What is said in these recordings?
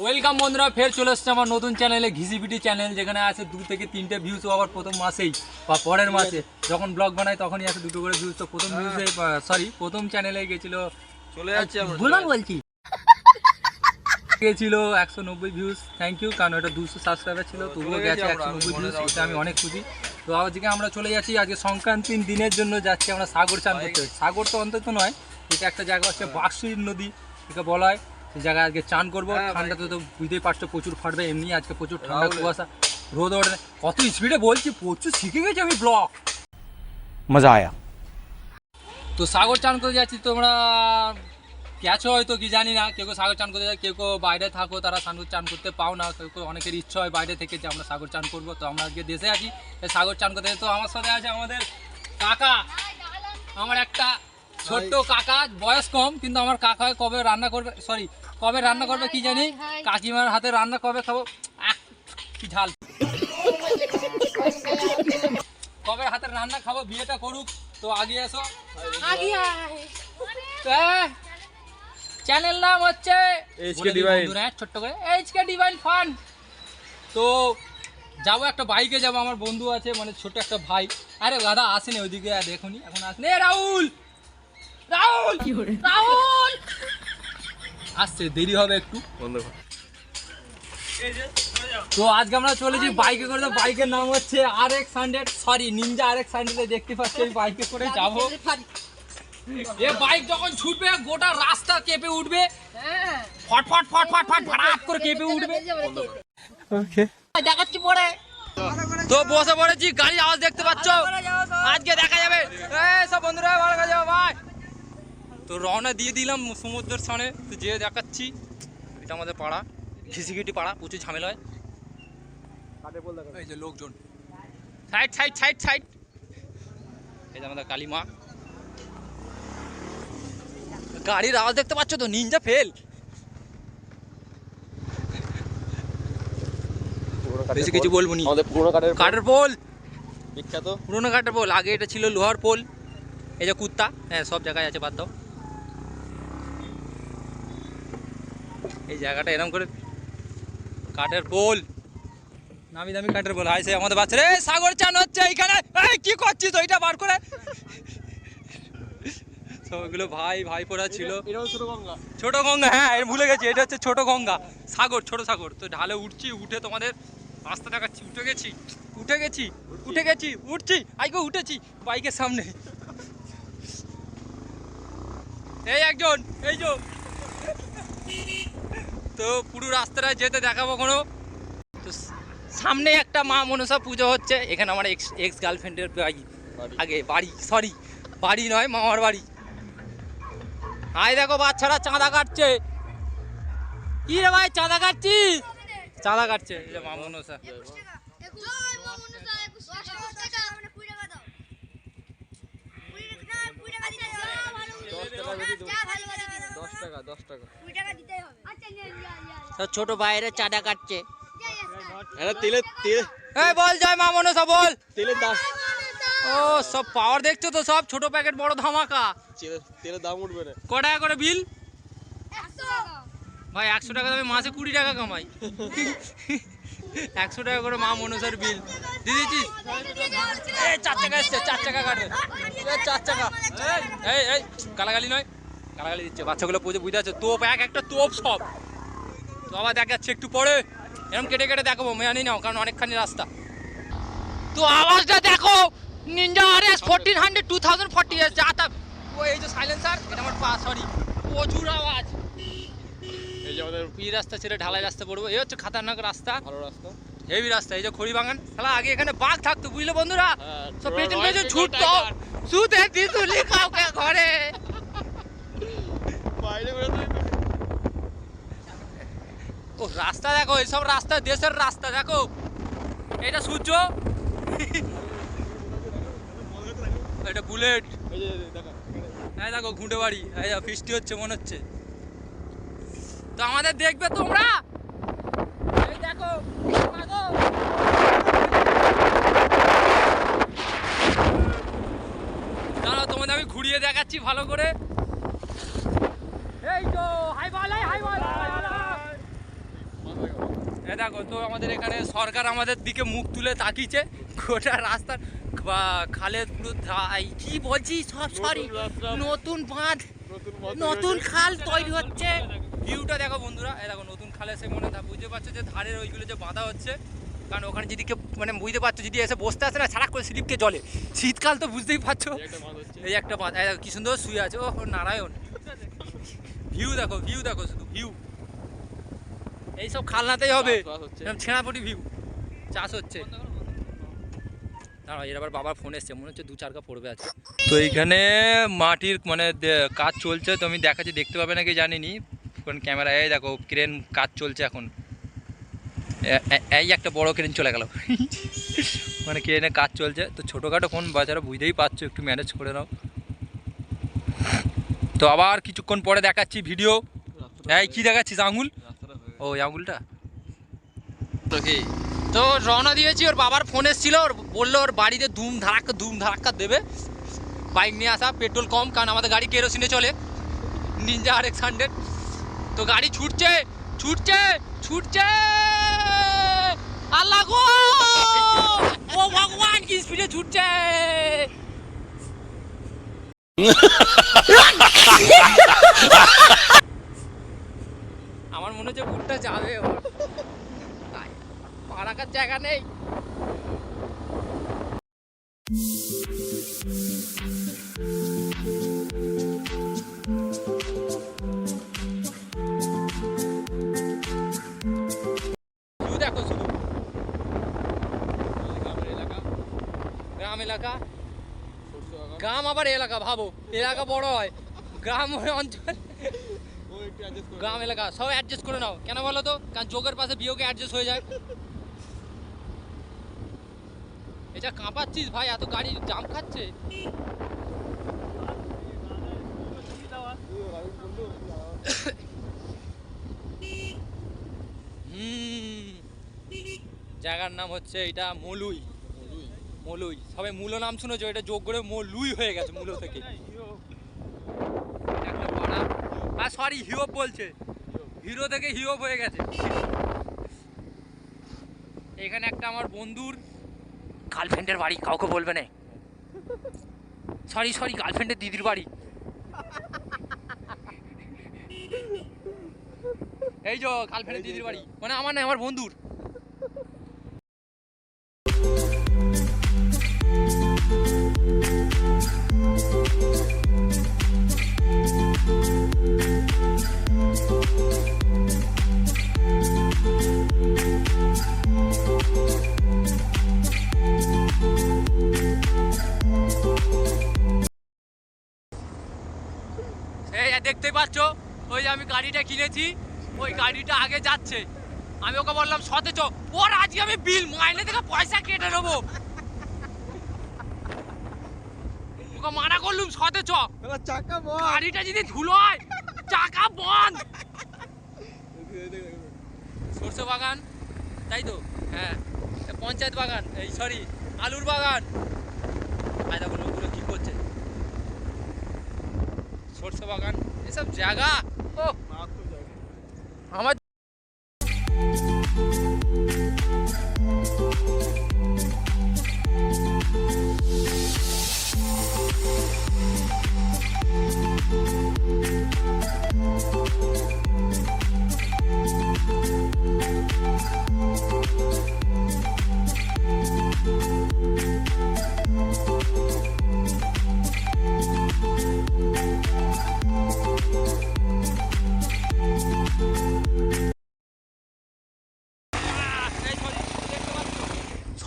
Welcome বন্ধুরা ফের চলে এসছে আমার নতুন চ্যানেলে ঘিসিপিটি চ্যানেল যেখানে আছে দু থেকে তিনটে ভিউজ আবার প্রথম মাসেই বা পরের মাসে। যখন ব্লগ বানাই তখনই আছে দুটো করে ভিউজ তো প্রথম ভিউজে সরি প্রথম চ্যানেলে গেছিল চলে যাচ্ছে বলছি। গেছিল একশো নব্বই ভিউজ থ্যাংক ইউ কারণ এটা দুশো সাবস্ক্রাইবার ছিল তবুও গেছে একশো নব্বই ভিউজ এটা আমি অনেক খুশি। তো আজকে আমরা চলে যাচ্ছি আজকে সংক্রান্তির দিনের জন্য যাচ্ছি আমরা সাগর চান করতে। সাগর তো অন্তত নয় এটা একটা জায়গা হচ্ছে বাঁশির নদী এটা বলা হয়। সেই জায়গায় আজকে চান করব। হ্যাঁ ঠান্ডা তো বুঝতেই পারছ প্রচুর ফাটবে এমনি আজকে প্রচুর ঠান্ডা কুয়াশা রোদ ওঠে কত স্পিডে বলছি প্রচুর শিখে গেছি আমি ব্লক মজা আয়া। তো সাগর চান করে যাচ্ছি তোমরা গেছো হয়তো কি জানি না। কেউ কেউ সাগর চান করতে যায় কেউ কেউ বাইরে থাকো তারা সাগর চান করতে পাও না। কেউ কেউ অনেকের ইচ্ছা হয় বাইরে থেকে যে আমরা সাগর চান করব। তো আমরা আজকে দেশে আছি সাগর চান করতে তো আমার সাথে আছে আমাদের কাকা। আমার একটা ছোট্ট কাকা বয়স কম কিন্তু আমার কাকা কবে রান্না করবে সরি কবে রান্না করবে কি জানি? কাকিমার হাতে রান্না কবে খাব? কি ঝাল। কবে হাতের রান্না খাব? বিয়েটা করুক। তো আগে এসো। চ্যানেল নাম হচ্ছে ছোট্ট করে। এইচকে ডিভাইন ফান তো যাব একটা বাইকে যাব। আমার বন্ধু আছে মানে ছোট একটা ভাই। আরে দাদা আসেনি ওইদিকে আর দেখুনি। এখন আসেনি। রাহুল! রাহুল! রাহুল! আসছে দেরি হবে একটু। তো আজকে আমরা চলেছি বাইকে করে বাইকের নাম হচ্ছে R X hundred sorry Ninja R X hundred দেখতে পাচ্ছি ওই বাইকে করে যাব। এ বাইক যখন ছুটবে গোটা রাস্তা কেঁপে উঠবে। ফট ফট ফট ফট ফট ফটাফট করে কেঁপে উঠবে। দেখাচ্ছি পরে। তো বসে পড়েছি গাড়ির আওয়াজ দেখতে পাচ্ছ। আজকে দেখা যাবে। এই সব বন্ধুরা ভালো কাজে ভাই তো রওনা দিয়ে দিলাম সমুদ্রের সামনে তো যেয়ে দেখাচ্ছি। এটা আমাদের পাড়া ঘিসিঘিটি পাড়া প্রচুর ঝামেলা হয়। এই যে লোকজন। সাইড সাইড সাইড সাইড এই যে আমাদের কালী মা গাড়ির আওয়াজ দেখতে পাচ্ছ তো? নিনজা ফেল বেশি কিছু বলব নি। আমাদের পুরোনো কাঠের কাঠের পোল। বিখ্যাত। পুরোনো কাঠের পোল। আগে এটা ছিল লোহার পোল। এই যে কুত্তা। হ্যাঁ সব জায়গায় আছে বাদ দাও। এই জায়গাটা এরকম করে কাঠের পোল নামি দামি কাঠের পোল হাইছে আমাদের বাচ্চা রে সাগর চান হচ্ছে এইখানে। এই কি করছিস ওইটা বার করে। সবগুলো ভাই ভাই পড়া ছিল। ছোট গঙ্গা। ছোট গঙ্গা হ্যাঁ এর ভুলে গেছি এটা হচ্ছে ছোট গঙ্গা। সাগর ছোট সাগর। তো ঢালে উঠছি উঠে তোমাদের রাস্তা দেখাচ্ছি। উঠে গেছি উঠে গেছি উঠে গেছি উঠছি। আইগো উঠেছি। বাইকের সামনে। এই একজন এই যো তো পুরো রাস্তাটা যেতে দেখাবো কোনো তো সামনে একটা মা মনসা পুজো হচ্ছে। এখানে আমার এক্স এক্স গার্লফ্রেন্ডের বাড়ি। আগে বাড়ি সরি বাড়ি নয় মামার বাড়ি। আয় দেখো বাচ্চারা চাঁদা কাটছে। কি রে ভাই চাঁদা কাটছিস? চাঁদা কাটছে মা মনসা একুশ টাকা দশ টাকা মানে কুড়ি টাকা দাও কুড়ি টাকা না, কুড়ি টাকা দিতে হবে দশ টাকা বেশি দেবো। যা ভালো ভালো দিতে দশ টাকা আচ্ছা তো ছোট বাইরে চাঁদা কাটছে এটা তেল এই বল জয় মা মনসা বল তেলের দাম ও সব পাওয়ার দেখছ তো সব ছোট প্যাকেট বড় ধামাকা তেলের দাম উঠবে না ক টাকা করে বিল ভাই একশো টাকা আমি মাসে কুড়ি টাকা কামাই একশো টাকা করে মা মনসার বিল দিয়ে দিচ্ছিস এই চার টাকা এসছে চার টাকা কাটবে চার টাকা এই এই গালাগালি নয় গালাগালি দিচ্ছে বাচ্চাগুলো পুজো বুঝতে পারছে? তোপ এক একটা তোপ সব। তো আবার দেখাচ্ছে একটু পরে এরকম কেটে কেটে দেখাবো মেয়ানি নাও কারণ অনেকখানি রাস্তা। তো আওয়াজটা দেখো Ninja R S fourteen hundred two thousand forty S যা তা ও এই যে সাইলেন্সার এটা আমার পা সরি প্রচুর আওয়াজ। এই যে আমাদের পি রাস্তা ছেড়ে ঢালাই রাস্তা পড়ব এই হচ্ছে খাতারনাক রাস্তা। ভালো রাস্তা। হেভি রাস্তা এই যে খড়ি বাগান তাহলে আগে এখানে বাঘ থাকতো বুঝলে বন্ধুরা? হ্যাঁ, সব পেছন পেছন ছুটতো। tiger। শুতে কাউকে ঘরে। বাইরে ও রাস্তা দেখো এইসব রাস্তা দেশের রাস্তা দেখো। এটা সূর্য? এটা বুলেট। এই যে দেখা। ঘুঁটে বাড়ি। হ্যাঁ বৃষ্টি হচ্ছে মনে হচ্ছে। তো আমাদের দেখবে তোমরা? এই দেখো দেখো। দাঁড়াও তোমাদের আমি ঘুরিয়ে দেখাচ্ছি ভালো করে এই তো হাই বল হাই বল দেখো তো আমাদের এখানে সরকার আমাদের দিকে মুখ তুলে তাকিয়েছে। গোটা রাস্তার বা খালের পুরো কি বলছি? সব সরি নতুন বাঁধ। নতুন খাল তৈরি হচ্ছে। ভিউটা দেখো বন্ধুরা এই দেখো নতুন খালে সে মনে হয় বুঝতে পারছ যে ধারের ওইগুলো যে বাঁধা হচ্ছে। কারণ ওখানে যদি কেউ মানে বুঝতে পারছ যদি এসে বসতে আসে না ছাড়া করে স্লিপকে জলে। শীতকাল তো বুঝতেই পারছ। এই একটা বাঁধ কি সুন্দর শুয়ে আছে। ও নারায়ণ। ভিউ দেখো ভিউ দেখো শুধু ভিউ। এইসব খালনাতেই হবে। ছেঁড়াপটি ভিউ চাষ হচ্ছে। দাঁড়াও এর আবার বাবার ফোন এসছে। মনে হচ্ছে দু চারকা পড়বে আছে তো এইখানে মাটির মানে কাজ চলছে তো আমি দেখাচ্ছি দেখতে পাবে নাকি জানিনি। কোন ক্যামেরা এই দেখো ক্রেন কাজ চলছে এখন। এই একটা বড় ক্রেন চলে গেল। মানে ক্রেনে কাজ চলছে। তো ছোটোখাটো ফোন বাচ্চারা বুঝতেই পারছ একটু ম্যানেজ করে নাও। তো আবার কিছুক্ষণ পরে দেখাচ্ছি ভিডিও এই কি দেখাচ্ছিস আঙুল? ও আঙুলটা? তো কি? তো রওনা দিয়েছি, ওর বাবার ফোন এসেছিল, ওর বলল ওর বাড়িতে ধুম ধারাক্কা ধুম ধারাক্কা দেবে। বাইক নিয়ে আসা, পেট্রোল কম, কারণ আমাদের গাড়ি কেরোসিনে চলে। নিনজা আর এক্স হান্ড্রেড তো গাড়ি ছুটছে ছুটছে ছুটছে! আল্লাহ গো! ও ভগবান, কি স্পিডে ছুটছে! আমার মনে হচ্ছে ভুট্টা যাবে ওর। পা রাখার জায়গা নেই। দেখো শুধু। এলাকা। গ্রাম এলাকা। গ্রাম আবার এলাকা ভাবো। এলাকা বড় হয়। গ্রাম অঞ্চল ও একটু অ্যাডজাস্ট করে গ্রাম এলাকা, সব অ্যাডজাস্ট করে নাও। কেন বলো তো? কারণ যোগের পাশে বিয়োগে অ্যাডজাস্ট হয়ে যায়। এটা কাঁপাচ্ছিস ভাই, এত গাড়ি জাম খাচ্ছে? জায়গার নাম হচ্ছে এটা মলুই। মলুই। সবাই মূলো নাম শুনেছো? এটা যোগ করে মলুই হয়ে গেছে, মূলো থেকে একটা পাড়া আর সরি হিরোপ বলছে। হিরো থেকে হিরোপ হয়ে গেছে। এখানে একটা আমার বন্ধুর গার্লফ্রেন্ডের বাড়ি, কাউকে বলবে না। সরি সরি গার্লফ্রেন্ডের দিদির বাড়ি। এই যো গার্লফ্রেন্ডের দিদির বাড়ি। মানে আমার না, আমার বন্ধুর। আমি গাড়িটা কিনেছি ওই গাড়িটা আগে যাচ্ছে। আমি ওকে বললাম সতেজ ওর আজকে আমি বিল মাইনে থেকে পয়সা কেটে নেব। ওকে মানা করলুম চাকা গাড়িটা যদি ধুলো হয় চাকা বন্ধ। সর্ষে বাগান তাই তো? হ্যাঁ পঞ্চায়েত বাগান এই সরি আলুর বাগান। আয় কি করছে। সর্ষে বাগান এসব জায়গা। ও মারাত্মক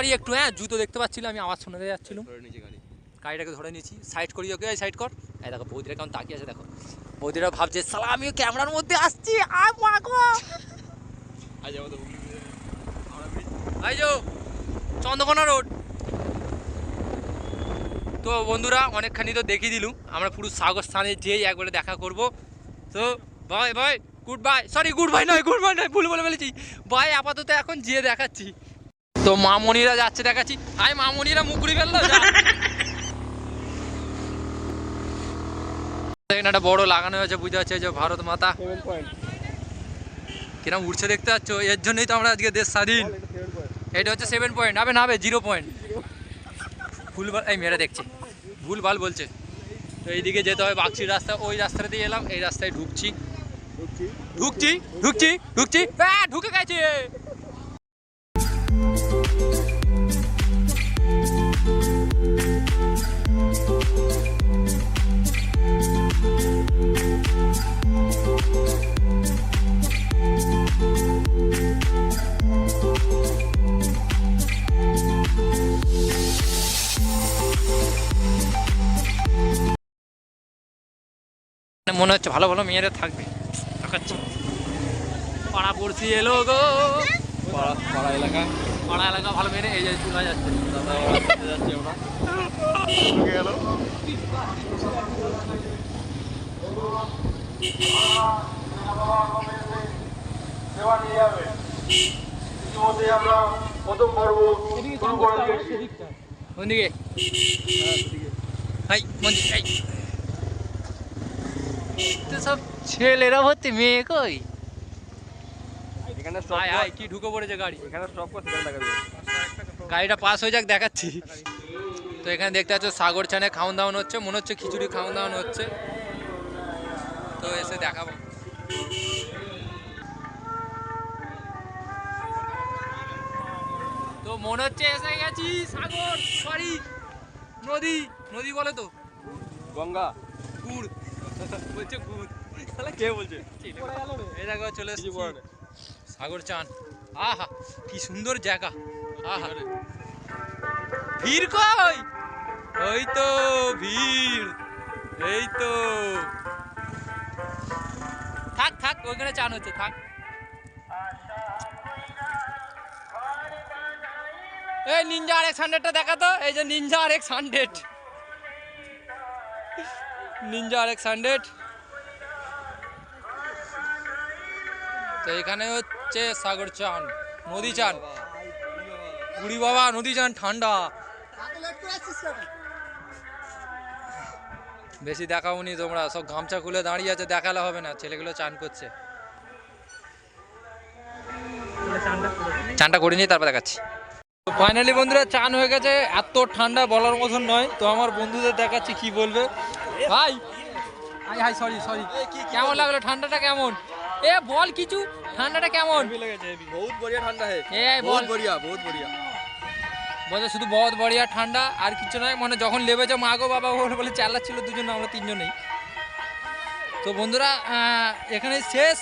সরি একটু হ্যাঁ জুতো দেখতে পাচ্ছিলাম আমি আওয়াজ শুনে যাচ্ছিলাম। গাড়িটাকে ধরে নিয়েছি। সাইড করি ওকে সাইড কর। এই দেখো বৌদিরা কেমন তাকিয়ে আছে দেখো। বৌদিরা ভাবছে সালা আমিও ক্যামেরার মধ্যে আসছি আয় মাগো! আজ আমাদের যো চন্দ্রকোনা রোড। তো বন্ধুরা অনেকখানি তো দেখিয়ে দিলুম আমরা পুরো সাগর স্থানে যেই একবারে দেখা করব। তো bye bye good bye sorry good bye নয় গুড বাই নয় ভুল বলে ফেলেছি। বাই আপাতত এখন যেয়ে দেখাচ্ছি। তো মামনিরা যাচ্ছে দেখাচ্ছি। হাই মামনিরা মুকুড়ি ফেলল এখানে একটা বড় লাগানো হয়েছে বুঝতে পারছে যে ভারত মাতা। কিরম উঠছে দেখতে পাচ্ছ? এর জন্যই তো আমরা আজকে দেশ স্বাধীন। এটা হচ্ছে সেভেন পয়েন্ট আবে নাবে জিরো পয়েন্ট ভুলভাল এই মেয়েরা দেখছে। ভুলভাল বলছে। তো এইদিকে যেতে হয় বাক্সির রাস্তা। ওই রাস্তা দিয়ে এলাম এই রাস্তায় ঢুকছি। ঢুকছি। ঢুকছি ঢুকছি ঢুকছি। ঢুকে গেছে। ভালো ভালো মেয়েরা থাকবে। দেখাচ্ছি। পাড়া পড়ছি এলো গো। পাড়া পাড়া এলাকা। পাড়া এলাকা ভালো মেরে এই যে চুলা যাচ্ছে। যাচ্ছি আমরা হাই মন্দির এই তো সব ছেলেরা হচ্ছে মেয়ে কই? এখানে স্টপ হাই হাই কি ঢুকে পড়েছে গাড়ি? এখানে স্টপ কর সেখানে গাড়িটা পাস হয়ে যাক দেখাচ্ছি। তো এখানে দেখতে পাচ্ছ সাগর ছানে খাওয়ান দাওয়ান হচ্ছে মনে হচ্ছে খিচুড়ি খাওয়ান দাওয়ান হচ্ছে। তো এসে দেখাবো। তো মনে হচ্ছে এসে গেছি সাগর সরি নদী নদী বলে তো। গঙ্গা। গুড় বলছে গুড় তাহলে কে বলছে? এই দেখো চলে এসেছি। সাগর চান। আহা কি সুন্দর জায়গা। আহা। ভিড় কই? ওই তো ভিড়। এই তো। থাক থাক ওইখানে চান হচ্ছে থাক। এই নিনজা আর এক্স হান্ড্রেডটা দেখা তো। এই যে Ninja R X hundred Ninja R X hundred তো এখানে হচ্ছে সাগর চান নদী চান। বুড়ি বাবা, নদী চান, ঠান্ডা। বেশি দেখাওনি তোমরা, সব গামছা খুলে দাঁড়িয়ে আছে, দেখালে হবে না, ছেলেগুলো চান করছে। চানটা করে নিয়ে তারপর দেখাচ্ছি। ফাইনালি বন্ধুরা, চান হয়ে গেছে, এত ঠান্ডা বলার মতন নয়, তো আমার বন্ধুদের দেখাচ্ছি কি বলবে। ভাই। হাই হাই সরি সরি কেমন লাগল ঠান্ডাটা কেমন? এ বল কিছু। ঠান্ডাটা কেমন? বহুত বড়িয়া ঠান্ডা হে। এ বহুত বড়িয়া বহুত বড়িয়া। বলছে শুধু বহুত বড়িয়া ঠান্ডা আর কিছু নয় মানে যখন লেবে যাও মাগো বাবা বলে চালাচ্ছিল দুজন আমরা তিনজনেই। তো বন্ধুরা এখানে শেষ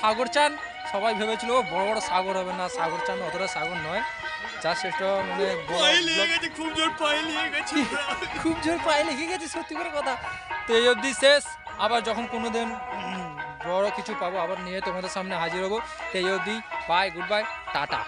সাগর চান সবাই ভেবেছিল বড় বড় সাগর হবে না সাগর চান অতটা সাগর নয়। শ্রেষ্ঠ মানে খুব জোর পায়ে লিয়ে গেছে। খুব জোর পায়ে লেগে গেছে সত্যি করে কথা। তো এই অবধি শেষ। আবার যখন কোনোদিন বড় কিছু পাবো আবার নিয়ে তোমাদের সামনে হাজির হব। তো এই অবধি বাই গুড বাই টাটা।